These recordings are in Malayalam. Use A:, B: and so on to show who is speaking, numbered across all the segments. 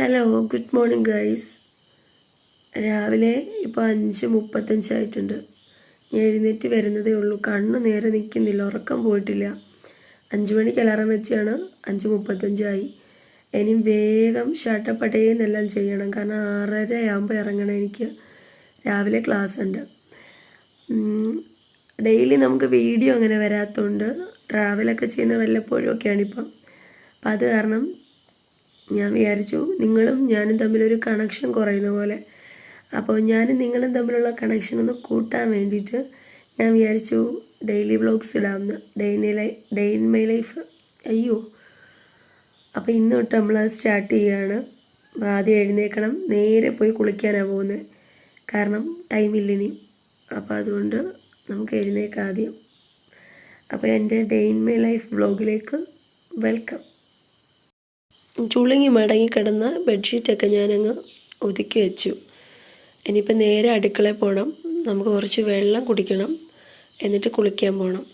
A: ഹലോ ഗുഡ് മോർണിംഗ് ഗൈസ് രാവിലെ ഇപ്പോൾ അഞ്ച് മുപ്പത്തഞ്ചായിട്ടുണ്ട് ഞാൻ എഴുന്നേറ്റ് വരുന്നതേ ഉള്ളൂ. കണ്ണ് നേരെ നിൽക്കുന്നില്ല ഉറക്കം പോയിട്ടില്ല. അഞ്ച് മണിക്ക് അലാറം വെച്ചാണ് അഞ്ച് മുപ്പത്തഞ്ചായി ഇനി വേഗം ഷട്ടപ്പട്ടേന്നെല്ലാം ചെയ്യണം. കാരണം ആറര ആകുമ്പോൾ ഇറങ്ങണം എനിക്ക്. രാവിലെ ക്ലാസ് ഉണ്ട്. ഡെയിലി നമുക്ക് വീഡിയോ അങ്ങനെ വരാത്തതുകൊണ്ട് ട്രാവലൊക്കെ ചെയ്യുന്ന വല്ലപ്പോഴും ഒക്കെയാണ് ഇപ്പം. അപ്പം അത് കാരണം ഞാൻ വിചാരിച്ചു നിങ്ങളും ഞാനും തമ്മിലൊരു കണക്ഷൻ കുറയുന്ന പോലെ. അപ്പോൾ ഞാനും നിങ്ങളും തമ്മിലുള്ള കണക്ഷൻ ഒന്ന് കൂട്ടാൻ വേണ്ടിയിട്ട് ഞാൻ വിചാരിച്ചു daily vlogs ഇടാമെന്ന് day in life day in my life അയ്യോ. അപ്പോൾ ഇന്ന് തൊട്ട് നമ്മൾ സ്റ്റാർട്ട് ചെയ്യുകയാണ്. ആദ്യം എഴുന്നേക്കണം നേരെ പോയി കുളിക്കാനാണ് പോകുന്നത്. കാരണം ടൈമില്ലിനി അപ്പോൾ അതുകൊണ്ട് നമുക്ക് എഴുന്നേക്കാം ആദ്യം. അപ്പോൾ എന്റെ ഡെയിൻ മൈ ലൈഫ് വ്ളോഗിലേക്ക് വെൽക്കം ചുളുങ്ങി മടങ്ങി കിടന്ന ബെഡ്ഷീറ്റൊക്കെ ഞാനങ്ങ് ഒതുക്കി വെച്ചു. ഇനിയിപ്പോൾ നേരെ അടുക്കളയിൽ പോകണം നമുക്ക് കുറച്ച് വെള്ളം കുടിക്കണം. എന്നിട്ട് കുളിക്കാൻ പോകണം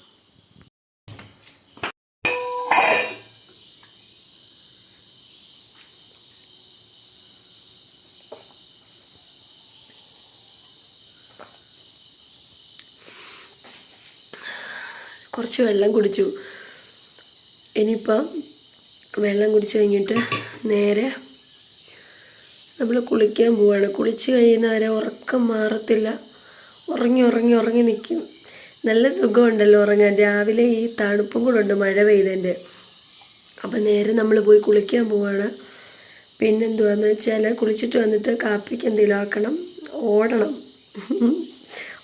A: കുറച്ച് വെള്ളം കുടിച്ചു. ഇനിയിപ്പം വെള്ളം കുടിച്ച് കഴിഞ്ഞിട്ട് നേരെ നമ്മൾ കുളിക്കാൻ പോവാണ്. കുളിച്ച് കഴിയുന്നവരെ ഉറക്കം മാറത്തില്ല. ഉറങ്ങി ഉറങ്ങി ഉറങ്ങി നിൽക്കും നല്ല സുഖമുണ്ടല്ലോ ഉറങ്ങാൻ. രാവിലെ ഈ തണുപ്പും കൂടെ ഉണ്ട് മഴ പെയ്തതിന്റെ അപ്പം നേരെ നമ്മൾ പോയി കുളിക്കാൻ പോവാണ്. പിന്നെന്തുവാന്ന് വെച്ചാൽ കുളിച്ചിട്ട് വന്നിട്ട് കാപ്പിക്ക് എന്തെങ്കിലും ആക്കണം. ഓടണം.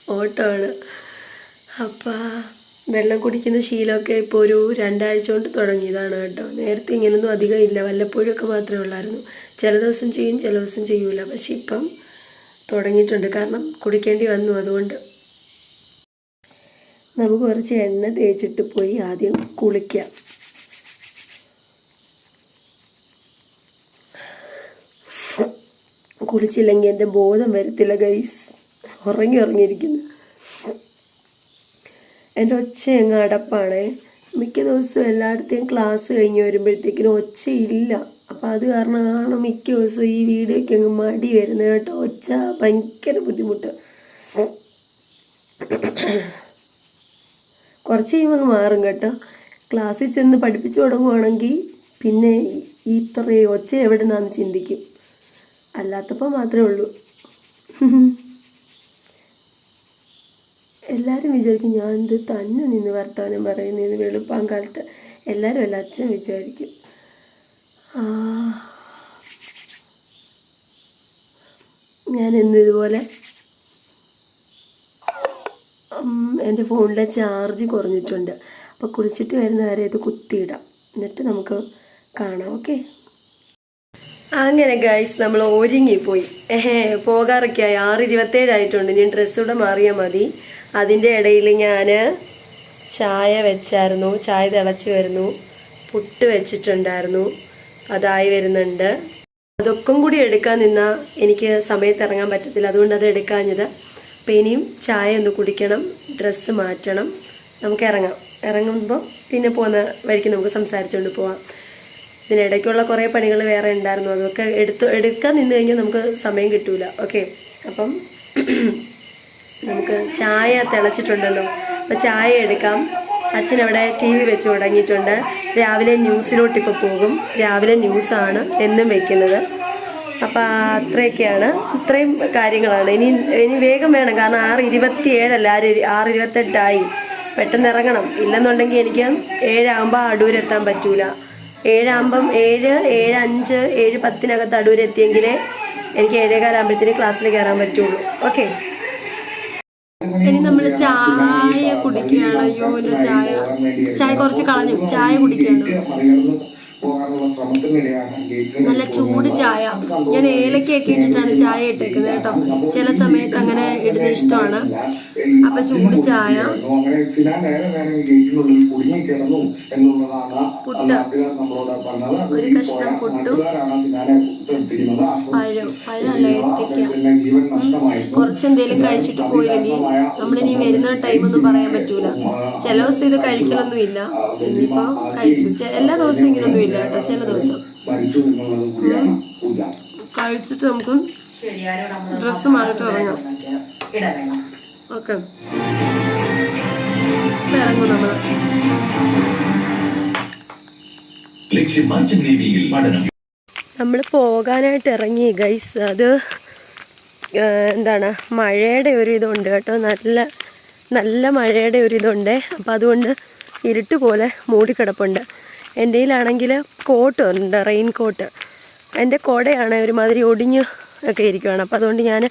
A: ഓട്ടമാണ്. അപ്പം വെള്ളം കുടിക്കുന്ന ശീലമൊക്കെ ഇപ്പോൾ ഒരു രണ്ടാഴ്ച കൊണ്ട് തുടങ്ങിയതാണ് കേട്ടോ. നേരത്തെ ഇങ്ങനൊന്നും അധികം ഇല്ല. വല്ലപ്പോഴൊക്കെ മാത്രമേ ഉള്ളായിരുന്നു. ചില ദിവസം ചെയ്യും ചില ദിവസം ചെയ്യൂല. പക്ഷെ ഇപ്പം തുടങ്ങിയിട്ടുണ്ട്. കാരണം കുടിക്കേണ്ടി വന്നു അതുകൊണ്ട്. നമുക്ക് കുറച്ച് എണ്ണ തേച്ചിട്ട് പോയി ആദ്യം കുളിക്കാം. കുളിച്ചില്ലെങ്കിൽ എന്റെ ബോധം വരത്തില്ല ഗൈസ് ഉറങ്ങി ഉറങ്ങിയിരിക്കുന്നു. എന്റെ ഒച്ച അങ്ങ് അടപ്പാണേ. മിക്ക ദിവസവും എല്ലായിടത്തെയും ക്ലാസ് കഴിഞ്ഞ് വരുമ്പോഴത്തേക്കിനും ഒച്ചയില്ല. അപ്പം അത് കാരണമാണ് മിക്ക ദിവസവും ഈ വീഡിയോയ്ക്ക് അങ്ങ് മടി വരുന്നത് കേട്ടോ. ഒച്ച ഭയങ്കര ബുദ്ധിമുട്ട്. കുറച്ച് കഴിയുമ്പോൾ അങ്ങ് മാറും കേട്ടോ. ക്ലാസ്സിൽ ചെന്ന് പഠിപ്പിച്ചു തുടങ്ങുവാണെങ്കിൽ പിന്നെ ഇത്രയും ഒച്ച എവിടെ നിന്നാന്ന് ചിന്തിക്കും. അല്ലാത്തപ്പോൾ മാത്രമേ ഉള്ളൂ. എല്ലാവരും വിചാരിക്കും ഞാൻ എന്ത് തന്നെ നിന്ന് വർത്തമാനം പറയുന്നതെന്ന് വെളുപ്പാൻ കാലത്ത് എല്ലാവരും അല്ല അച്ഛൻ വിചാരിക്കും ഞാൻ ഇന്ന് ഇതുപോലെ എന്റെ ഫോണിലെ ചാർജ് കുറഞ്ഞിട്ടുണ്ട്. അപ്പോൾ കുളിച്ചിട്ട് വരുന്ന വരെ ഇത് കുത്തിയിടാം. എന്നിട്ട് നമുക്ക് കാണാം ഓക്കെ? അങ്ങനെ ഗൈസ് നമ്മൾ ഒരുങ്ങിപ്പോയി. ഏഹേ പോകാറൊക്കെ ആയി ആറ് ഇരുപത്തേഴായിട്ടുണ്ട് ഞാൻ ഡ്രസ്സൂടെ മാറിയാൽ മതി. അതിന്റെ ഇടയിൽ ഞാൻ ചായ വെച്ചായിരുന്നു. ചായ തിളച്ച് വരുന്നു. പുട്ട് വെച്ചിട്ടുണ്ടായിരുന്നു. അതായി വരുന്നുണ്ട്. അതൊക്കെ കൂടി എടുക്കാൻ നിന്നാൽ എനിക്ക് സമയത്ത് ഇറങ്ങാൻ പറ്റത്തില്ല. അതുകൊണ്ട് അത് എടുക്കാഞ്ഞത്. അപ്പം ഇനിയും ചായ ഒന്ന് കുടിക്കണം. ഡ്രസ്സ് മാറ്റണം. നമുക്ക് ഇറങ്ങാം. ഇറങ്ങുമ്പോൾ പിന്നെ പോകുന്ന വഴിക്ക് നമുക്ക് സംസാരിച്ചുകൊണ്ട് പോവാം. ഇതിനിടയ്ക്കുള്ള കുറേ പണികൾ വേറെ ഉണ്ടായിരുന്നു. അതൊക്കെ എടുത്ത് എടുക്കാൻ നിന്ന് കഴിഞ്ഞാൽ നമുക്ക് സമയം കിട്ടൂല. ഓക്കെ? അപ്പം നമുക്ക് ചായ തിളച്ചിട്ടുണ്ടല്ലോ. അപ്പം ചായ എടുക്കാം. അച്ഛൻ അവിടെ ടി വി വെച്ച് തുടങ്ങിയിട്ടുണ്ട്. രാവിലെ ന്യൂസിലോട്ട് ഇപ്പോൾ പോകും. രാവിലെ ന്യൂസാണ് എന്നും വെക്കുന്നത്. അപ്പം അത്രയൊക്കെയാണ്. ഇത്രയും കാര്യങ്ങളാണ്. ഇനി ഇനി വേഗം വേണം. കാരണം ആറ് ഇരുപത്തി ഏഴല്ല ആറ് ആറ് ഇരുപത്തെട്ടായി. പെട്ടെന്ന് ഇറങ്ങണം. ഇല്ലെന്നുണ്ടെങ്കിൽ എനിക്ക് ഏഴാകുമ്പോൾ അടൂരെത്താൻ പറ്റൂല. ഏഴാകുമ്പം ഏഴ് ഏഴ് അഞ്ച് ഏഴ് പത്തിനകത്ത് അടൂരെത്തിയെങ്കിലേ എനിക്ക് ഏഴേകാലാകുമ്പോഴത്തേന് ക്ലാസ്സിൽ കയറാൻ പറ്റുള്ളൂ. ഓക്കെ. ഇനി നമ്മൾ ചായ കുടിക്കുകയാണ്. അയ്യോ ചായ ചായ കുറച്ച് കളഞ്ഞു. ചായ കുടിക്കുകയാണ്. നല്ല ചൂട് ചായ. ഞാൻ ഏലക്കയൊക്കെ ഇട്ടിട്ടാണ് ചായ ഇട്ടേക്കുന്നത് കേട്ടോ. ചില സമയത്ത് അങ്ങനെ ഇടുന്ന ഇഷ്ടമാണ്. അപ്പൊ ചൂട് ചായ. പുട്ട്. ഒരു കഷ്ണം പുട്ടും പഴം പഴമല്ല എത്തിക്ക കുറച്ചെന്തേലും കഴിച്ചിട്ട് പോയില്ലെങ്കിൽ നമ്മളിനി വരുന്ന ടൈമൊന്നും പറയാൻ പറ്റൂല. ചില ദിവസം ഇത് കഴിക്കലൊന്നും ഇല്ല ഇന്നിപ്പോ കഴിച്ചു. എല്ലാ ദിവസവും ഇങ്ങനൊന്നും ഇല്ല കേട്ടോ ചില ദിവസം. കഴിച്ചിട്ട് നമുക്ക് ഡ്രസ്സ് മാറിയിട്ട് ഇറങ്ങാം ഓക്കെ. ഇറങ്ങും
B: നമ്മൾ.
A: നമ്മൾ പോകാനായിട്ട് ഇറങ്ങി ഗൈസ് അത് എന്താണ് മഴയുടെ ഒരു ഇതുണ്ട് കേട്ടോ. നല്ല നല്ല മഴയുടെ ഒരു ഇതുണ്ട് അപ്പം അതുകൊണ്ട് ഇരുട്ട് പോലെ മൂടിക്കിടപ്പുണ്ട്. എന്റെ കയ്യിലാണെങ്കിൽ കോട്ട് ഉണ്ട് റെയിൻ കോട്ട്. എന്റെ കുടയാണ് ഒരുമാതിരി ഒടിഞ്ഞ് ഒക്കെ ഇരിക്കുകയാണ് അപ്പോൾ അതുകൊണ്ട് ഞാൻ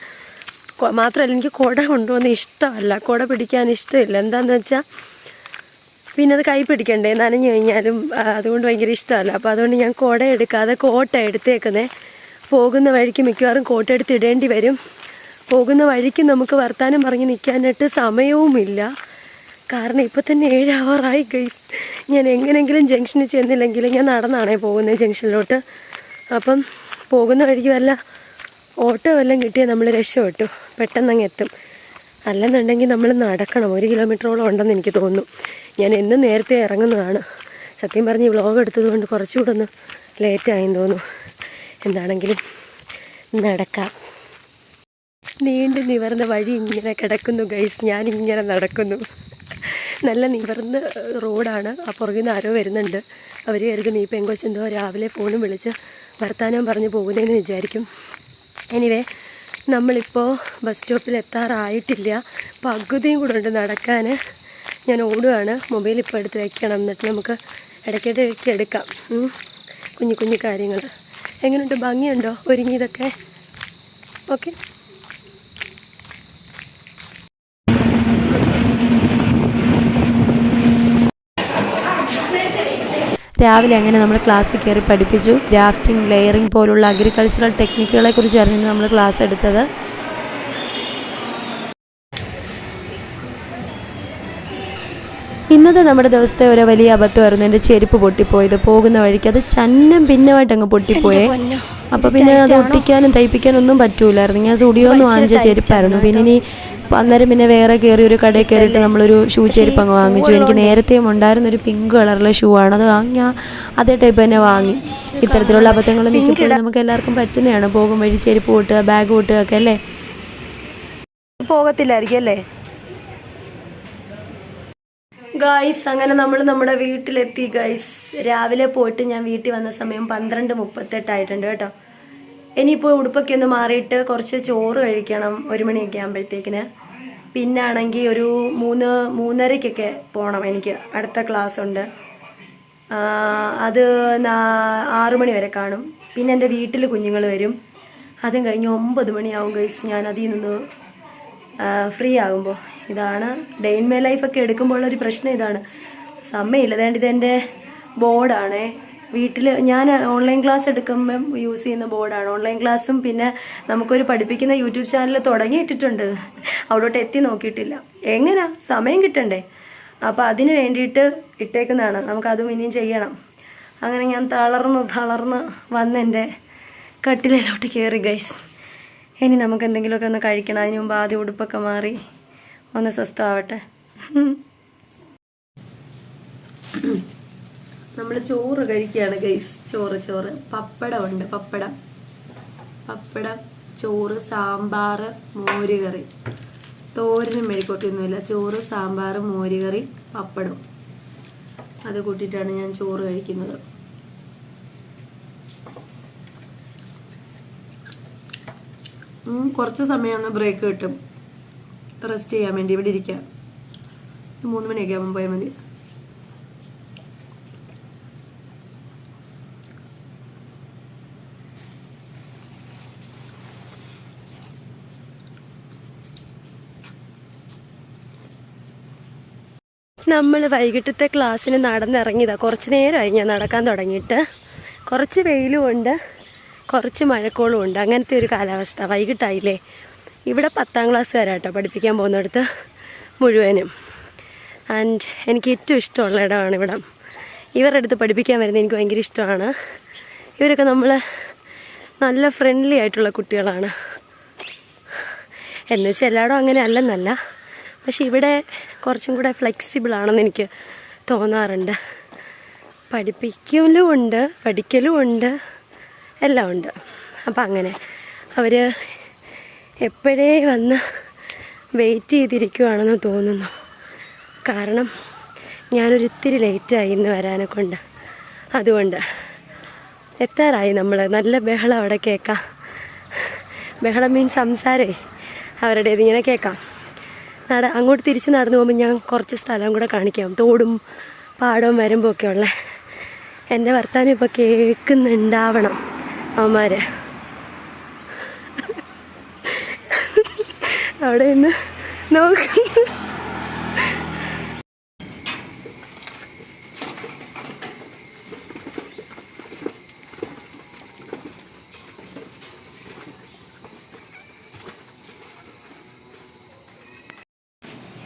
A: മാത്രമല്ല എനിക്ക് കുട കൊണ്ടുവന്ന് ഇഷ്ടമല്ല. കുട പിടിക്കാൻ ഇഷ്ടമില്ല. എന്താണെന്ന് വെച്ചാൽ പിന്നെ അത് കൈ പിടിക്കണ്ടേ? നനഞ്ഞു കഴിഞ്ഞാലും അതുകൊണ്ട് ഭയങ്കര ഇഷ്ടമല്ല. അപ്പോൾ അതുകൊണ്ട് ഞാൻ കുട എടുക്കാതെ കോട്ട എടുത്തേക്കുന്നേ. പോകുന്ന വഴിക്ക് മിക്കവാറും കോട്ട എടുത്ത് ഇടേണ്ടി വരും. പോകുന്ന വഴിക്ക് നമുക്ക് വർത്താനം പറഞ്ഞ് നിൽക്കാനായിട്ട് സമയവുമില്ല. കാരണം ഇപ്പം തന്നെ ഏഴ് അവറായി ഗൈസ് ഞാൻ എങ്ങനെയെങ്കിലും ജംഗ്ഷനിൽ ചെന്നില്ലെങ്കിൽ ഞാൻ നടന്നാണേ പോകുന്നത് ജംഗ്ഷനിലോട്ട് അപ്പം പോകുന്ന വഴിക്ക് വല്ല ഓട്ടോ വല്ലതും കിട്ടിയാൽ നമ്മൾ രക്ഷപ്പെട്ടു. പെട്ടെന്ന് അങ്ങ് എത്തും അല്ലെന്നുണ്ടെങ്കിൽ നമ്മൾ നടക്കണം. ഒരു കിലോമീറ്ററോളം ഉണ്ടെന്ന് എനിക്ക് തോന്നുന്നു. ഞാൻ എന്നും നേരത്തെ ഇറങ്ങുന്നതാണ്. സത്യം പറഞ്ഞ് വ്ളോഗ് എടുത്തത് കൊണ്ട് കുറച്ചുകൂടെ ഒന്ന് ലേറ്റായെന്ന് തോന്നുന്നു. എന്താണെങ്കിലും നടക്കാം. നീണ്ടു നിവർന്ന വഴി ഇങ്ങനെ കിടക്കുന്നു ഗൈസ് ഞാനിങ്ങനെ നടക്കുന്നു. നല്ല നിവർന്ന റോഡാണ്. ആ പുറകിൽ നിന്ന് ആരോ വരുന്നുണ്ട്. അവർ കരുതും ഈ പെങ്കൊച്ചെന്തോ രാവിലെ ഫോണും വിളിച്ച് വർത്താനം പറഞ്ഞ് പോകുന്നതെന്ന് വിചാരിക്കും. എനിവേ നമ്മളിപ്പോൾ ബസ് സ്റ്റോപ്പിൽ എത്താറായിട്ടില്ല. പകുതിയും കൂടെ ഉണ്ട് നടക്കാൻ ഞാൻ ഓടുകയാണ് മൊബൈൽ ഇപ്പോൾ എടുത്ത് വയ്ക്കണം എന്നിട്ട് നമുക്ക് ഇടയ്ക്കിടയ്ക്ക് എടുക്കാം. കുഞ്ഞു കുഞ്ഞു കാര്യങ്ങൾ എങ്ങനെയുണ്ട് ഭംഗിയുണ്ടോ? ഒരുങ്ങിയതൊക്കെ? ഓക്കെ രാവിലെ അങ്ങനെ നമ്മൾ ക്ലാസ്സിൽ കയറി പഠിപ്പിച്ചു. ഗ്രാഫ്റ്റിംഗ് ലെയറിംഗ് പോലുള്ള അഗ്രികൾച്ചറൽ ടെക്നിക്കുകളെ കുറിച്ച് കുറിച്ചായിരുന്നു നമ്മൾ ക്ലാസ് എടുത്തത്. ഇന്നത്തെ നമ്മുടെ ദിവസത്തെ ഒരു വലിയ അബദ്ധമായിരുന്നു. എന്റെ ചെരുപ്പ് പൊട്ടിപ്പോയത്. പോകുന്ന വഴിക്ക് അത് ചന്നം ഭിന്നമായിട്ട് അങ്ങ് പൊട്ടിപ്പോയേ. അപ്പോൾ പിന്നെ? അത് ഒട്ടിക്കാനും തയ്പ്പിക്കാനും ഒന്നും പറ്റൂലായിരുന്നു. ഞാൻ സ്റ്റുഡിയോ ഒന്ന് വാങ്ങിച്ച ചെരുപ്പായിരുന്നു. പിന്നെ ഇനി അന്നേരം പിന്നെ വേറെ കയറി ഒരു കടയിൽ കയറിയിട്ട് നമ്മളൊരു ഷൂ ചെരുപ്പ് അങ്ങ് വാങ്ങിച്ചു. എനിക്ക് നേരത്തെയും ഉണ്ടായിരുന്ന ഒരു പിങ്ക് കളറിലെ ഷൂ ആണ്. അത് വാങ്ങി ഞാൻ അതേ ടൈപ്പ് തന്നെ വാങ്ങി. ഇത്തരത്തിലുള്ള അബദ്ധങ്ങൾ മിക്കപ്പോഴും നമുക്ക് എല്ലാവർക്കും പറ്റുന്നതാണ്. പോകും വഴി ചെരുപ്പ് കൂട്ടുക ബാഗ് കൂട്ടുക ഒക്കെ അല്ലേ? പോകത്തില്ലായിരിക്കും അല്ലേ? ഗായ്സ് അങ്ങനെ നമ്മൾ നമ്മുടെ വീട്ടിലെത്തി ഗായ്സ് രാവിലെ പോയിട്ട് ഞാൻ വീട്ടിൽ വന്ന സമയം പന്ത്രണ്ട് മുപ്പത്തെട്ടായിട്ടുണ്ട് കേട്ടോ. ഇനിയിപ്പോൾ ഉടുപ്പൊക്കെ ഒന്ന് മാറിയിട്ട് കുറച്ച് ചോറ് കഴിക്കണം ഒരു മണിയൊക്കെ ആകുമ്പോഴത്തേക്കിന്. പിന്നാണെങ്കിൽ ഒരു മൂന്ന് മൂന്നരയ്ക്കൊക്കെ പോകണം എനിക്ക്. അടുത്ത ക്ലാസ് ഉണ്ട് അത് ആറു മണി വരെ കാണും. പിന്നെ എന്റെ വീട്ടിൽ കുഞ്ഞുങ്ങൾ വരും. അതും കഴിഞ്ഞ് ഒമ്പത് മണിയാവും ഗൈസ് ഞാൻ അതിൽ നിന്ന് ഫ്രീ ആകുമ്പോൾ. ഇതാണ്. ഡേ ഇൻ ലൈഫൊക്കെ എടുക്കുമ്പോഴുള്ളൊരു പ്രശ്നം ഇതാണ്. സമയമില്ല. അതായത് ഇതെന്റെ ബോർഡാണേ വീട്ടിൽ ഞാൻ ഓൺലൈൻ ക്ലാസ് എടുക്കുമ്പം യൂസ് ചെയ്യുന്ന ബോർഡാണ് ഓൺലൈൻ ക്ലാസ്സും പിന്നെ നമുക്കൊരു പഠിപ്പിക്കുന്ന യൂട്യൂബ് ചാനൽ തുടങ്ങിയിട്ടിട്ടുണ്ട് അവിടോട്ട് എത്തി നോക്കിയിട്ടില്ല. എങ്ങനെയാ സമയം കിട്ടണ്ടേ? അപ്പോൾ അതിന് വേണ്ടിയിട്ട് ഇട്ടേക്കുന്നതാണ്. നമുക്കതും ഇനിയും ചെയ്യണം. അങ്ങനെ ഞാൻ തളർന്ന് തളർന്ന് വന്ന് എന്റെ കട്ടിലിലോട്ട് കയറി ഗൈസ് ഇനി നമുക്ക് എന്തെങ്കിലുമൊക്കെ ഒന്ന് കഴിക്കണം. അതിന് മുമ്പ് ആദ്യം ഉടുപ്പൊക്കെ മാറി ഒന്ന് സ്വസ്ഥമാവട്ടെ. നമ്മൾ ചോറ് കഴിക്കുകയാണ് ഗൈസ് ചോറ് ചോറ്. പപ്പടം ഉണ്ട് പപ്പടം. പപ്പടം ചോറ് സാമ്പാർ മോരുകറി. തോരനും മെഴുക്കോട്ടൊന്നുമില്ല ചോറ് സാമ്പാർ മോരുകറി പപ്പടം. അത് കൂട്ടിയിട്ടാണ് ഞാൻ ചോറ് കഴിക്കുന്നത്. കുറച്ച് സമയം ഒന്ന് ബ്രേക്ക് കിട്ടും. റെസ്റ്റ് ചെയ്യാൻ വേണ്ടി ഇവിടെ ഇരിക്കാം. മൂന്ന് മണിയൊക്കെ ആകുമ്പോൾ പോയാൽ മതി. നമ്മൾ വൈകിട്ടത്തെ ക്ലാസ്സിന് നടന്നിറങ്ങിയതാ. കുറച്ച് നേരമായി ഞാൻ നടക്കാൻ തുടങ്ങിയിട്ട്. കുറച്ച് വെയിലും ഉണ്ട് കുറച്ച് മഴക്കോളും ഉണ്ട് അങ്ങനത്തെ ഒരു കാലാവസ്ഥ. വൈകിട്ടായില്ലേ? ഇവിടെ പത്താം ക്ലാസ്സുകാരാട്ടോ പഠിപ്പിക്കാൻ പോകുന്നിടത്ത് മുഴുവനും. ആൻഡ് എനിക്ക് ഏറ്റവും ഇഷ്ടമുള്ള ഇടമാണ് ഇവിടെ. ഇവരുടെ അടുത്ത് പഠിപ്പിക്കാൻ വരുന്നത് എനിക്ക് ഭയങ്കര ഇഷ്ടമാണ്. ഇവരൊക്കെ നമ്മൾ നല്ല ഫ്രണ്ട്ലി ആയിട്ടുള്ള കുട്ടികളാണ്. എന്നുവെച്ചാൽ എല്ലായിടും അങ്ങനെ അല്ലെന്നല്ല പക്ഷെ ഇവിടെ കുറച്ചും കൂടെ ഫ്ലെക്സിബിൾ ആണെന്ന് എനിക്ക് തോന്നാറുണ്ട്. പഠിപ്പിക്കലും ഉണ്ട് പഠിക്കലും ഉണ്ട് എല്ലാം ഉണ്ട്. അപ്പം അങ്ങനെ അവർ എപ്പോഴേ വന്ന് വെയിറ്റ് ചെയ്തിരിക്കുവാണെന്ന് തോന്നുന്നു. കാരണം ഞാനൊരു ഇത്തിരി ലേറ്റായി ഇന്ന് വരാനെ കൊണ്ട് അതുകൊണ്ട് എത്താറായി നമ്മൾ നല്ല ബഹളം അവിടെ കേൾക്കാം. ബഹളം മീൻസ് സംസാരേ. അവരുടേത് ഇങ്ങനെ കേൾക്കാം. നട അങ്ങോട്ട് തിരിച്ച് നടന്നു പോകുമ്പോൾ ഞാൻ കുറച്ച് സ്ഥലം കൂടെ കാണിക്കാം. തോടും പാടവും വരുമ്പോൾ ഒക്കെ ഉള്ള. എന്റെ വർത്താനം ഇപ്പോൾ കേൾക്കുന്നുണ്ടാവണം അവന്മാർ അവിടെ നിന്ന് നോക്കുന്നു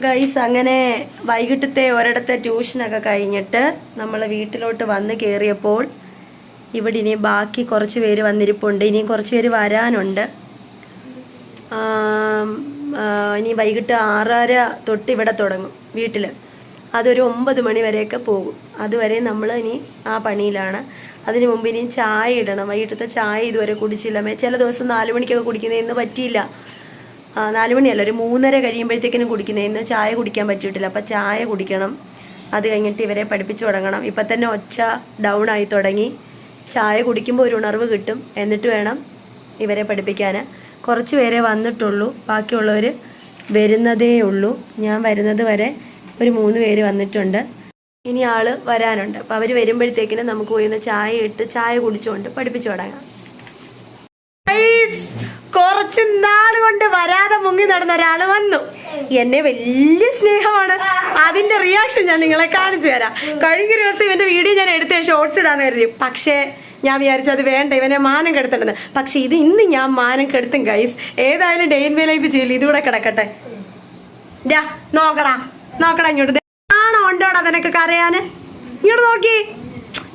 A: ഗൈസ് അങ്ങനെ വൈകിട്ടത്തെ ഒരിടത്തെ ട്യൂഷനൊക്കെ കഴിഞ്ഞിട്ട് നമ്മൾ വീട്ടിലോട്ട് വന്ന് കയറിയപ്പോൾ ഇവിടെ ഇനി ബാക്കി കുറച്ച് പേര് വന്നിരിപ്പുണ്ട്. ഇനിയും കുറച്ച് പേര് വരാനുണ്ട്. ഇനി വൈകിട്ട് ആറര തൊട്ട് ഇവിടെ തുടങ്ങും വീട്ടിൽ അതൊരു ഒമ്പത് മണി വരെയൊക്കെ പോകും. അതുവരെ നമ്മൾ ഇനി ആ പണിയിലാണ്. അതിനു മുമ്പ് ഇനി ചായ ഇടണം. വൈകിട്ടത്തെ ചായ ഇതുവരെ കുടിച്ചില്ല. ചില ദിവസം നാല് മണിക്കൊക്കെ കുടിക്കുന്നത് പറ്റിയില്ല. ആ, നാല് മണിയല്ല ഒരു മൂന്നര കഴിയുമ്പോഴത്തേക്കിനും കുടിക്കുന്നത് ഇന്ന് ചായ കുടിക്കാൻ പറ്റിയിട്ടില്ല അപ്പം ചായ കുടിക്കണം. അത് കഴിഞ്ഞിട്ട് ഇവരെ പഠിപ്പിച്ചു തുടങ്ങണം. ഇപ്പം തന്നെ ഒച്ച ഡൗൺ ആയി തുടങ്ങി. ചായ കുടിക്കുമ്പോൾ ഒരു ഉണർവ് കിട്ടും. എന്നിട്ട് വേണം ഇവരെ പഠിപ്പിക്കാൻ കുറച്ച് പേരെ വന്നിട്ടുള്ളൂ. ബാക്കിയുള്ളവർ വരുന്നതേ ഉള്ളൂ. ഞാൻ വരുന്നത് വരെ ഒരു മൂന്ന് പേര് വന്നിട്ടുണ്ട്. ഇനി ആൾ വരാനുണ്ട്. അപ്പം അവർ വരുമ്പോഴത്തേക്കിനും നമുക്ക് പോയി ചായ ഇട്ട് ചായ കുടിച്ചുകൊണ്ട് പഠിപ്പിച്ചു തുടങ്ങാം. കുറച്ച് നാൾ കൊണ്ട് വരാതെ മുങ്ങി നടന്ന ഒരാൾ വന്നു. എന്നെ വലിയ സ്നേഹമാണ്. അതിന്റെ റിയാക്ഷൻ ഞാൻ നിങ്ങളെ കാണിച്ചു തരാം. കഴിഞ്ഞ ദിവസം ഇവന്റെ വീഡിയോ ഞാൻ എടുത്ത ഷോർട്സ് ഇടാന്ന് കരുതി. പക്ഷേ ഞാൻ വിചാരിച്ചു അത് വേണ്ട ഇവനെ മാനം കെടുത്തണ്ടെന്ന്. പക്ഷെ ഇത് ഇന്ന് ഞാൻ മാനം കെടുത്തും ഗൈസ് ഏതായാലും ഡെയിൻ മേ ലൈഫ് ചെയ്യില്ല ഇതുകൂടെ കിടക്കട്ടെ. നോക്കടാ നോക്കടാ ഇങ്ങോട്ട്. ആണോ ഉണ്ടോടാ നിനക്ക് കരയാന് ഇങ്ങോട്ട് നോക്കി.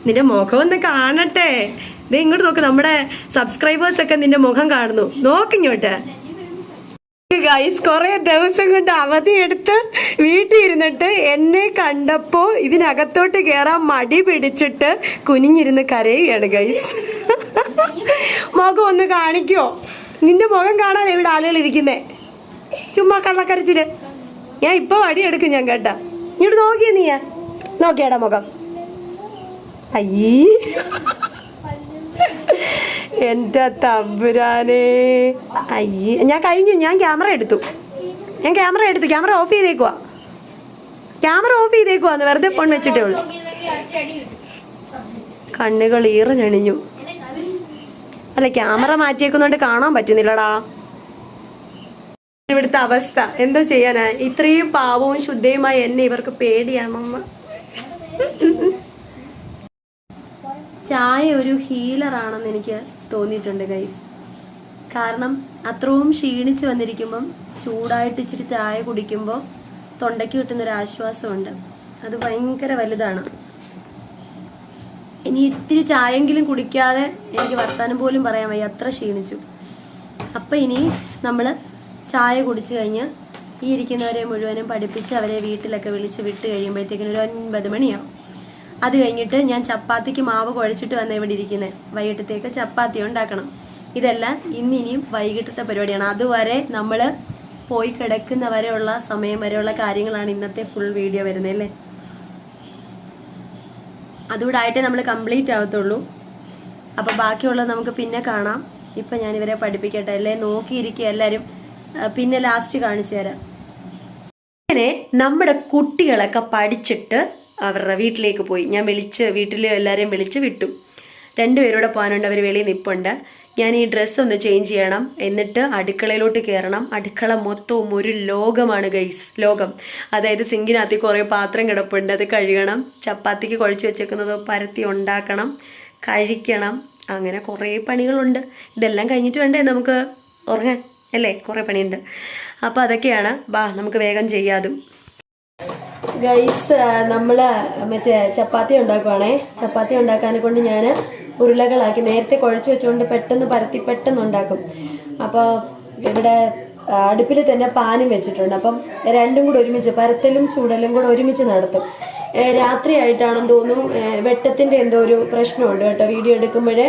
A: നിന്റെ മുഖം ഒന്ന് കാണട്ടെ. ദേ ഇങ്ങോട്ട് നോക്ക് നമ്മുടെ സബ്സ്ക്രൈബേഴ്സ് ഒക്കെ നിന്റെ മുഖം കാണുന്നു. നോക്ക് ഇങ്ങോട്ട്. ഗൈസ് കുറെ ദിവസം കൊണ്ട് അവധി എടുത്ത് വീട്ടിൽ ഇരുന്നിട്ട് എന്നെ കണ്ടപ്പോ ഇതിനകത്തോട്ട് കേറാൻ മടി പിടിച്ചിട്ട് കുനിഞ്ഞിരുന്ന് കരയുകയാണ് ഗൈസ് മുഖം ഒന്ന് കാണിക്കോ. നിന്റെ മുഖം കാണാൻ ഇവിടെ ആളുകൾ ഇരിക്കുന്നേ. ചുമ്മാ കള്ളക്കരച്ചിൽ. ഞാൻ ഇപ്പൊ വടി എടുക്കും ഞാൻ കേട്ടാ. ഇങ്ങോട്ട് നോക്കിയ നീയാ നോക്കിയാടാ മുഖം. അയ്യേ. എന്റെ തമ്പുരാനെ. അയ്യേ ഞാൻ കഴിഞ്ഞു. ഞാൻ ക്യാമറ എടുത്തു. ഞാൻ ക്യാമറ എടുത്തു. ക്യാമറ ഓഫ് ചെയ്തേക്കുവാ. ക്യാമറ ഓഫ് ചെയ്തേക്കുവാന്ന് വെറുതെ ഫോൺ വെച്ചിട്ടേ ഉള്ളൂ. കണ്ണുകൾ ഈറഞ്ഞണിഞ്ഞു. അല്ല ക്യാമറ മാറ്റിയേക്കുന്നോണ്ട് കാണാൻ പറ്റുന്നില്ലടാ. ഇവിടുത്തെ അവസ്ഥ. എന്തോ ചെയ്യാനാ? ഇത്രയും പാവവും ശുദ്ധയുമായി എന്നെ ഇവർക്ക് പേടിയാണെന്ന് ചായ ഒരു ഹീലറാണെന്ന് എനിക്ക് തോന്നിയിട്ടുണ്ട് ഗൈസ് കാരണം അത്രയും ക്ഷീണിച്ച് വന്നിരിക്കുമ്പം ചൂടായിട്ട് ഇച്ചിരി ചായ കുടിക്കുമ്പോൾ തൊണ്ടയ്ക്ക് കിട്ടുന്നൊരു ആശ്വാസമുണ്ട്. അത് ഭയങ്കര വലുതാണ്. ഇനി ഇത്തിരി ചായെങ്കിലും കുടിക്കാതെ എനിക്ക് വർത്താനം പോലും പറയാൻ വയ്യ. അത്ര ക്ഷീണിച്ചു. അപ്പം ഇനി നമ്മൾ ചായ കുടിച്ചു കഴിഞ്ഞ് ഈ ഇരിക്കുന്നവരെ മുഴുവനും പഠിപ്പിച്ച് അവരെ വീട്ടിലൊക്കെ വിളിച്ച് വിട്ട് കഴിയുമ്പോഴത്തേക്കിനും ഒരു ഒൻപത് മണിയാവും. അത് കഴിഞ്ഞിട്ട് ഞാൻ ചപ്പാത്തിക്ക് മാവ് കുഴച്ചിട്ട് വന്ന ഇവിടെ ഇരിക്കുന്നത് വൈകിട്ടത്തേക്ക് ചപ്പാത്തി ഉണ്ടാക്കണം. ഇതെല്ലാം ഇന്നിനിയും വൈകിട്ടത്തെ പരിപാടിയാണ്. അതുവരെ നമ്മൾ പോയി കിടക്കുന്നവരെയുള്ള സമയം വരെയുള്ള കാര്യങ്ങളാണ് ഇന്നത്തെ ഫുൾ വീഡിയോ വരുന്നത് അല്ലേ? അതുകൂടെ ആയിട്ടേ നമ്മൾ കംപ്ലീറ്റ് ആവത്തുള്ളൂ. അപ്പോൾ ബാക്കിയുള്ളത് നമുക്ക് പിന്നെ കാണാം. ഇപ്പം ഞാൻ ഇവരെ പഠിപ്പിക്കട്ടെ അല്ലേ? നോക്കിയിരിക്കുക എല്ലാവരും പിന്നെ ലാസ്റ്റ് കാണിച്ചു തരാം. നമ്മുടെ കുട്ടികളൊക്കെ പഠിച്ചിട്ട് അവരുടെ വീട്ടിലേക്ക് പോയി. ഞാൻ വിളിച്ച് വീട്ടിൽ എല്ലാവരെയും വിളിച്ച് വിട്ടു. രണ്ടുപേരൂടെ പോകാനുണ്ട്. അവർ വെളിയിൽ നിൽപ്പുണ്ട് ഞാൻ ഈ ഡ്രസ്സ് ഒന്ന് ചേഞ്ച് ചെയ്യണം. എന്നിട്ട് അടുക്കളയിലോട്ട് കയറണം അടുക്കള മൊത്തവും ഒരു ലോകമാണ് ഗൈസ് ലോകം. അതായത് സിങ്കിനകത്ത് കുറേ പാത്രം കിടപ്പുണ്ട്. അത് കഴുകണം. ചപ്പാത്തിക്ക് കുഴച്ച് വെച്ചേക്കുന്നത് പരത്തി ഉണ്ടാക്കണം. കഴിക്കണം. അങ്ങനെ കുറേ പണികളുണ്ട്. ഇതെല്ലാം കഴിഞ്ഞിട്ട് വേണ്ടേ നമുക്ക് ഉറങ്ങാൻ? അല്ലേ? കുറേ പണിയുണ്ട്. അപ്പോൾ അതൊക്കെയാണ്. ബാ നമുക്ക് വേഗം ചെയ്യാതും ഗൈസ് നമ്മൾ മറ്റേ ചപ്പാത്തി ഉണ്ടാക്കുവാണേ. ചപ്പാത്തി ഉണ്ടാക്കാനെ കൊണ്ട് ഞാൻ ഉരുളകളാക്കി നേരത്തെ കുഴച്ച് വെച്ചുകൊണ്ട് പെട്ടെന്ന് പരത്തി പെട്ടെന്ന് ഉണ്ടാക്കും. അപ്പോൾ ഇവിടെ അടുപ്പിൽ തന്നെ പാനും വെച്ചിട്ടുണ്ട്. അപ്പം രണ്ടും കൂടെ ഒരുമിച്ച് പരത്തലും ചൂടലും കൂടെ ഒരുമിച്ച് നടത്തും. രാത്രിയായിട്ടാണെന്ന് തോന്നുന്നു. വെട്ടത്തിന്റെ എന്തോ ഒരു പ്രശ്നമുണ്ട് കേട്ടോ. വീഡിയോ എടുക്കുമ്പോഴേ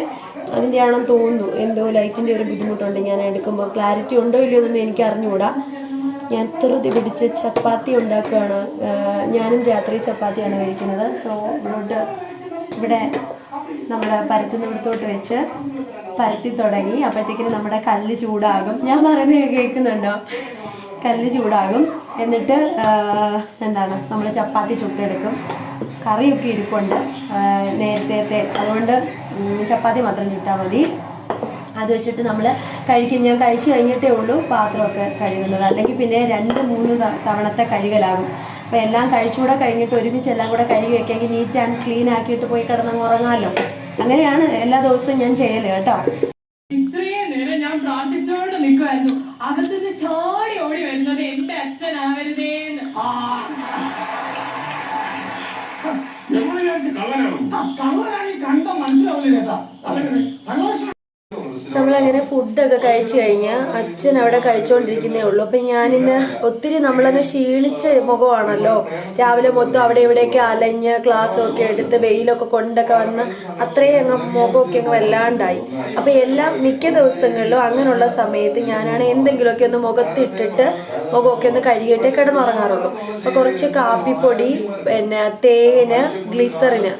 A: അതിന്റെ ആണെന്ന് തോന്നുന്നു. എന്തോ ലൈറ്റിന്റെ ഒരു ബുദ്ധിമുട്ടുണ്ട്. ഞാൻ എടുക്കുമ്പോൾ ക്ലാരിറ്റി ഉണ്ടോ ഇല്ലയോ എന്നൊന്നും എനിക്ക് അറിഞ്ഞുകൂടാ. ഞാൻ ധൃതി പിടിച്ച് ചപ്പാത്തി ഉണ്ടാക്കുകയാണ്. ഞാനും രാത്രി ചപ്പാത്തിയാണ് കഴിക്കുന്നത്. സോ ഇവിടെ ഇവിടെ നമ്മുടെ പരത്തുന്നിടത്തോട്ട് വെച്ച് പരത്തി തുടങ്ങി. അപ്പോഴത്തേക്കിന് നമ്മുടെ കല്ല് ചൂടാകും. ഞാൻ പറയുന്നത് കേൾക്കുന്നുണ്ടോ? കല്ല് ചൂടാകും. എന്നിട്ട് എന്താണ്? നമ്മൾ ചപ്പാത്തി ചുട്ടെടുക്കും. കറിയൊക്കെ ഇരിപ്പുണ്ട്. നേരത്തെ അതുകൊണ്ട് ചപ്പാത്തി മാത്രം ചുട്ടാൽ മതി. അത് വെച്ചിട്ട് നമ്മൾ കഴിക്കും. ഞാൻ കഴിച്ചു കഴിഞ്ഞിട്ടേ ഉള്ളൂ പാത്രമൊക്കെ കഴുകുന്നത്. അല്ലെങ്കിൽ പിന്നെ രണ്ട് മൂന്ന് തവണത്തെ കഴുകലാകും. അപ്പോൾ എല്ലാം കഴിച്ചുകൂടെ കഴിഞ്ഞിട്ട് ഒരുമിച്ച് എല്ലാം കൂടെ കഴുകി വെക്കാമെങ്കിൽ നീറ്റ് ആൻഡ് ക്ലീൻ ആക്കിയിട്ട് പോയി കിടന്നങ്ങ് ഉറങ്ങാമല്ലോ അങ്ങനെയാണ് എല്ലാ ദിവസവും ഞാൻ ചെയ്യൽ കേട്ടോ.
C: ഇത്രയും നേരം ഞാൻ പ്രാർത്ഥിച്ചോണ്ട് നിൽക്കുമായിരുന്നു അകത്തുനിന്ന് ചാടി ഓടി വരുന്നത് എന്റെ
D: വിചാരിച്ച കള്ളനാണോ?
E: കള്ളനാണ് ഈ കണ്ട മനസ്സിലാവില്ല ചേട്ടാ അല്ലെങ്കിൽ
A: നമ്മളങ്ങനെ ഫുഡൊക്കെ കഴിച്ചു കഴിഞ്ഞ് അച്ഛൻ അവിടെ കഴിച്ചുകൊണ്ടിരിക്കുന്നേ ഉള്ളൂ. അപ്പം ഞാനിന്ന് ഒത്തിരി നമ്മളങ്ങ് ക്ഷീണിച്ച മുഖമാണല്ലോ. രാവിലെ മൊത്തം അവിടെ ഇവിടെയൊക്കെ അലഞ്ഞ് ഒക്കെ എടുത്ത് വെയിലൊക്കെ കൊണ്ടൊക്കെ വന്ന് അത്രയും അങ്ങ് മുഖമൊക്കെ അങ്ങ് വല്ലാണ്ടായി. അപ്പം എല്ലാം മിക്ക ദിവസങ്ങളിലും അങ്ങനെയുള്ള സമയത്ത് ഞാനാണ് എന്തെങ്കിലുമൊക്കെ ഒന്ന് മുഖത്തിട്ടിട്ട് മുഖമൊക്കെ ഒന്ന് കഴുകിയിട്ടേ കിടന്നുറങ്ങാറുള്ളൂ. അപ്പം കുറച്ച് കാപ്പിപ്പൊടി പിന്നെ തേന് ഗ്ലിസറിന്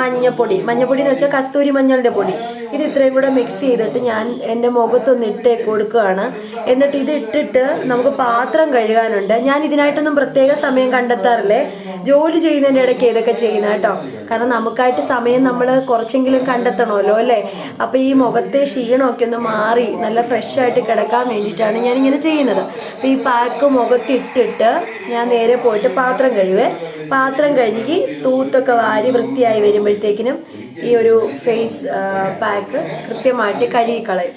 A: മഞ്ഞപ്പൊടി. മഞ്ഞപ്പൊടി എന്ന് വെച്ചാൽ കസ്തൂരി മഞ്ഞളിന്റെ പൊടി. ഇത് ഇത്രയും കൂടെ മിക്സ് ചെയ്തിട്ട് ഞാൻ എന്റെ മുഖത്തൊന്ന് ഇട്ട് കൊടുക്കുകയാണ്. എന്നിട്ട് ഇത് ഇട്ടിട്ട് നമുക്ക് പാത്രം കഴുകാനുണ്ട്. ഞാൻ ഇതിനായിട്ടൊന്നും പ്രത്യേക സമയം കണ്ടെത്താറില്ലേ? ജോലി ചെയ്യുന്നതിന്റെ ഇടയ്ക്ക് ഇതൊക്കെ ചെയ്യുന്ന കേട്ടോ. കാരണം നമുക്കായിട്ട് സമയം നമ്മൾ കുറച്ചെങ്കിലും കണ്ടെത്തണമല്ലോ അല്ലേ? അപ്പൊ ഈ മുഖത്തെ ക്ഷീണമൊക്കെ ഒന്ന് മാറി നല്ല ഫ്രഷ് ആയിട്ട് കിടക്കാൻ വേണ്ടിയിട്ടാണ് ഞാനിങ്ങനെ ചെയ്യുന്നത്. അപ്പൊ ഈ പാക്ക് മുഖത്തിട്ടിട്ട് ഞാൻ നേരെ പോയിട്ട് പാത്രം കഴുകുവേ. പാത്രം കഴുകി തൂത്തൊക്കെ വാരി വൃത്തിയായി വരുമ്പോഴത്തേക്കിനും ഈ ഒരു ഫേസ് പാക്ക് കൃത്യമായിട്ട് കഴുകിക്കളയും.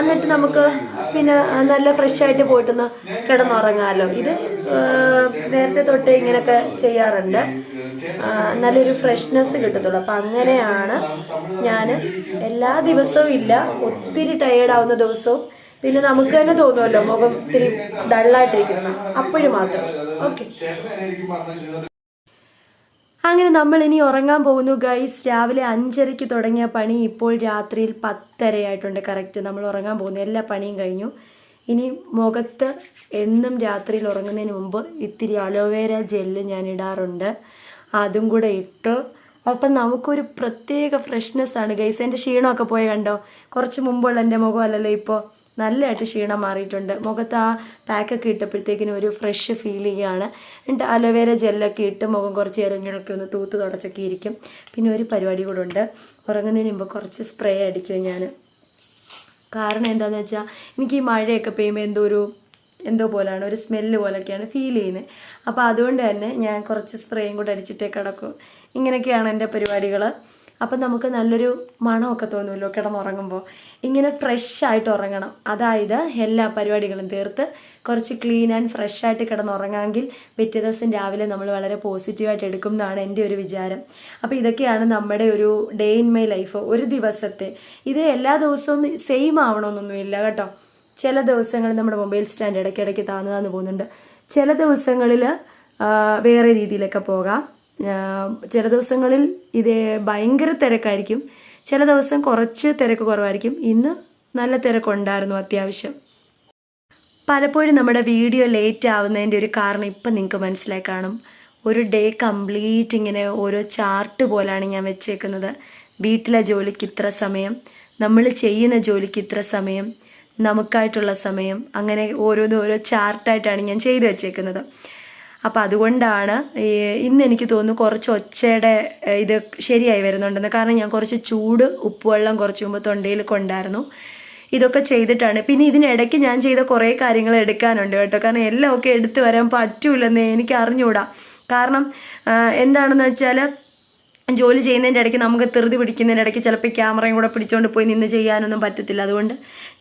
A: എന്നിട്ട് നമുക്ക് പിന്നെ നല്ല ഫ്രഷ് ആയിട്ട് പോയിട്ടൊന്ന് കിടന്നുറങ്ങാമല്ലോ ഇത് നേരത്തെ തൊട്ട് ഇങ്ങനെയൊക്കെ ചെയ്യാറുണ്ട്. നല്ലൊരു ഫ്രഷ്നെസ് കിട്ടത്തുള്ളൂ. അപ്പം അങ്ങനെയാണ് ഞാൻ എല്ലാ ദിവസവും ഇല്ല ഒത്തിരി ടയേർഡ് ആവുന്ന ദിവസവും പിന്നെ നമുക്ക് തന്നെ തോന്നുമല്ലോ മുഖം ഇത്തിരി ഡള്ളായിട്ടിരിക്കുന്ന അപ്പോഴും മാത്രം. ഓക്കെ അങ്ങനെ നമ്മൾ ഇനി ഉറങ്ങാൻ പോകുന്നു ഗൈസ് രാവിലെ അഞ്ചരയ്ക്ക് തുടങ്ങിയ പണി ഇപ്പോൾ രാത്രിയിൽ പത്തരയായിട്ടുണ്ട്. കറക്റ്റ് നമ്മൾ ഉറങ്ങാൻ പോകുന്നു. എല്ലാ പണിയും കഴിഞ്ഞു. ഇനി മുഖത്ത് എന്നും രാത്രിയിൽ ഉറങ്ങുന്നതിന് മുമ്പ് ഇത്തിരി അലോവേര ജെല്ല് ഞാൻ ഇടാറുണ്ട്. അതും കൂടെ ഇട്ടു. അപ്പം നമുക്കൊരു പ്രത്യേക ഫ്രഷ്നെസ് ആണ് ഗൈസ് എന്റെ ക്ഷീണമൊക്കെ പോയി കണ്ടോ? കുറച്ച് മുമ്പുള്ള എന്റെ മുഖമല്ലല്ലോ ഇപ്പോൾ നല്ലതായിട്ട് ക്ഷീണം മാറിയിട്ടുണ്ട്. മുഖത്ത് ആ പാക്കൊക്കെ ഇട്ടപ്പോഴത്തേക്കിനും ഒരു ഫ്രഷ് ഫീൽ ചെയ്യുകയാണ്. എന്നിട്ട് അലോവേര ജെല്ലൊക്കെ ഇട്ട് മുഖം കുറച്ച് ഇങ്ങനെയൊക്കെ ഒന്ന് തൂത്ത് തുടച്ചൊക്കെ ഇരിക്കും. പിന്നെ ഒരു പരിപാടി കൂടെ ഉണ്ട്. ഉറങ്ങുന്നതിന് മുമ്പ് കുറച്ച് സ്പ്രേ അടിക്കും ഞാൻ കാരണം എന്താണെന്ന് വെച്ചാൽ എനിക്ക് ഈ മഴയൊക്കെ പെയ്യുമ്പോൾ എന്തോ ഒരു എന്തോ പോലെയാണ് ഒരു സ്മെല്ല് പോലൊക്കെയാണ് ഫീൽ ചെയ്യുന്നത് അപ്പോൾ അതുകൊണ്ട് തന്നെ ഞാൻ കുറച്ച് സ്പ്രേയും കൂടെ അടിച്ചിട്ടേ കിടക്കും. ഇങ്ങനെയൊക്കെയാണ് എന്റെ പരിപാടികൾ അപ്പം നമുക്ക് നല്ലൊരു മണമൊക്കെ തോന്നുമല്ലോ കിടന്നുറങ്ങുമ്പോൾ ഇങ്ങനെ ഫ്രഷ് ആയിട്ട് ഉറങ്ങണം. അതായത് എല്ലാ പരിപാടികളും തീർത്ത് കുറച്ച് ക്ലീൻ ആൻഡ് ഫ്രഷ് ആയിട്ട് കിടന്നുറങ്ങാമെങ്കിൽ പിറ്റേ ദിവസം രാവിലെ നമ്മൾ വളരെ പോസിറ്റീവായിട്ട് എടുക്കും എന്നാണ് എന്റെ ഒരു വിചാരം. അപ്പോൾ ഇതൊക്കെയാണ് നമ്മുടെ ഒരു ഡേ ഇൻ മൈ ലൈഫ് ഒരു ദിവസത്തെ. ഇത് എല്ലാ ദിവസവും സെയിം ആവണമെന്നൊന്നുമില്ല കേട്ടോ. ചില ദിവസങ്ങളിൽ നമ്മുടെ മൊബൈൽ സ്റ്റാൻഡ് ഇടയ്ക്കിടയ്ക്ക് താന്നു താന്നു പോകുന്നുണ്ട്. ചില ദിവസങ്ങളിൽ വേറെ രീതിയിലൊക്കെ പോകാം. ചില ദിവസങ്ങളിൽ ഇത് ഭയങ്കര തിരക്കായിരിക്കും. ചില ദിവസം കുറച്ച് തിരക്ക് കുറവായിരിക്കും. ഇന്ന് നല്ല തിരക്കുണ്ടായിരുന്നു അത്യാവശ്യം. പലപ്പോഴും നമ്മുടെ വീഡിയോ ലേറ്റ് ആവുന്നതിന്റെ ഒരു കാരണം ഇപ്പം നിങ്ങൾക്ക് മനസ്സിലായി കാണും. ഒരു ഡേ കംപ്ലീറ്റ് ഇങ്ങനെ ഓരോ ചാർട്ട് പോലാണ് ഞാൻ വെച്ചേക്കുന്നത്. വീട്ടിലെ ജോലിക്ക് ഇത്ര സമയം നമ്മൾ ചെയ്യുന്ന ജോലിക്ക് ഇത്ര സമയം നമുക്കായിട്ടുള്ള സമയം അങ്ങനെ ഓരോന്നും ഓരോ ചാർട്ടായിട്ടാണ് ഞാൻ ചെയ്തു വെച്ചേക്കുന്നത്. അപ്പോൾ അതുകൊണ്ടാണ് ഇന്ന് എനിക്ക് തോന്നുന്നു കുറച്ച് ഒച്ചയുടെ ഇത് ശരിയായി വരുന്നുണ്ടെന്ന്. കാരണം ഞാൻ കുറച്ച് ചൂട് ഉപ്പുവെള്ളം കുറച്ച് മുമ്പ് തൊണ്ടയിൽ കൊണ്ടായിരുന്നു ഇതൊക്കെ ചെയ്തിട്ടാണ്. പിന്നെ ഇതിനിടയ്ക്ക് ഞാൻ ചെയ്ത കുറേ കാര്യങ്ങൾ എടുക്കാനുണ്ട് കേട്ടോ. കാരണം എല്ലാം ഒക്കെ എടുത്തു വരാൻ പറ്റൂലെന്ന് എനിക്ക് അറിഞ്ഞുകൂടാ കാരണം എന്താണെന്ന് വെച്ചാൽ ജോലി ചെയ്യുന്നതിന്റെ ഇടയ്ക്ക് നമുക്ക് തെറുതി പിടിക്കുന്നതിന്റെ ഇടയ്ക്ക് ചിലപ്പോൾ ക്യാമറയും കൂടെ പിടിച്ചുകൊണ്ട് പോയി നിന്ന് ചെയ്യാനൊന്നും പറ്റത്തില്ല. അതുകൊണ്ട്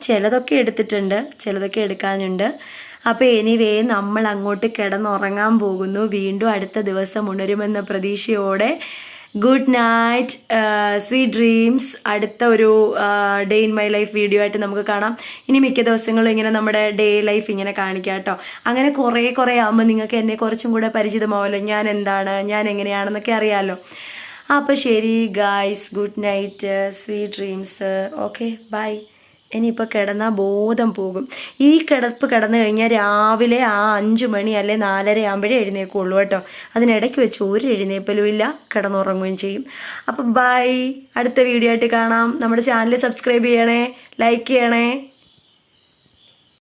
A: ചിലതൊക്കെ എടുത്തിട്ടുണ്ട് ചിലതൊക്കെ എടുക്കാനുണ്ട്. അപ്പോൾ എനിവേ നമ്മൾ അങ്ങോട്ട് കിടന്നുറങ്ങാൻ പോകുന്നു. വീണ്ടും അടുത്ത ദിവസം ഉണരുമെന്ന പ്രതീക്ഷയോടെ. ഗുഡ് നൈറ്റ് സ്വീറ്റ് ഡ്രീംസ് അടുത്ത ഒരു day in my life video ആയിട്ട് നമുക്ക് കാണാം. ഇനി മിക്ക ദിവസങ്ങളും ഇങ്ങനെ നമ്മുടെ ഡേ ലൈഫ് ഇങ്ങനെ കാണിക്കാം കേട്ടോ. അങ്ങനെ കുറേ കുറേ ആകുമ്പോൾ നിങ്ങൾക്ക് എന്നെ കുറച്ചും കൂടെ പരിചിതമാവല്ലോ. ഞാൻ എന്താണ് ഞാൻ എങ്ങനെയാണെന്നൊക്കെ അറിയാമല്ലോ അപ്പോൾ ശരി guys good night sweet dreams okay bye ഇനിയിപ്പോൾ കിടന്നാൽ ബോധം പോകും. ഈ കിടപ്പ് കിടന്നു കഴിഞ്ഞാൽ രാവിലെ ആ അഞ്ച് മണി അല്ലെ നാലര ആകുമ്പോഴേ എഴുന്നേക്കുള്ളൂ കേട്ടോ. അതിനിടയ്ക്ക് വെച്ച് ഒരു എഴുന്നേപ്പലും ഇല്ല കിടന്നുറങ്ങുകയും ചെയ്യും. അപ്പം ബൈ അടുത്ത വീഡിയോ ആയിട്ട് കാണാം. നമ്മുടെ ചാനൽ സബ്സ്ക്രൈബ് ചെയ്യണേ ലൈക്ക് ചെയ്യണേ.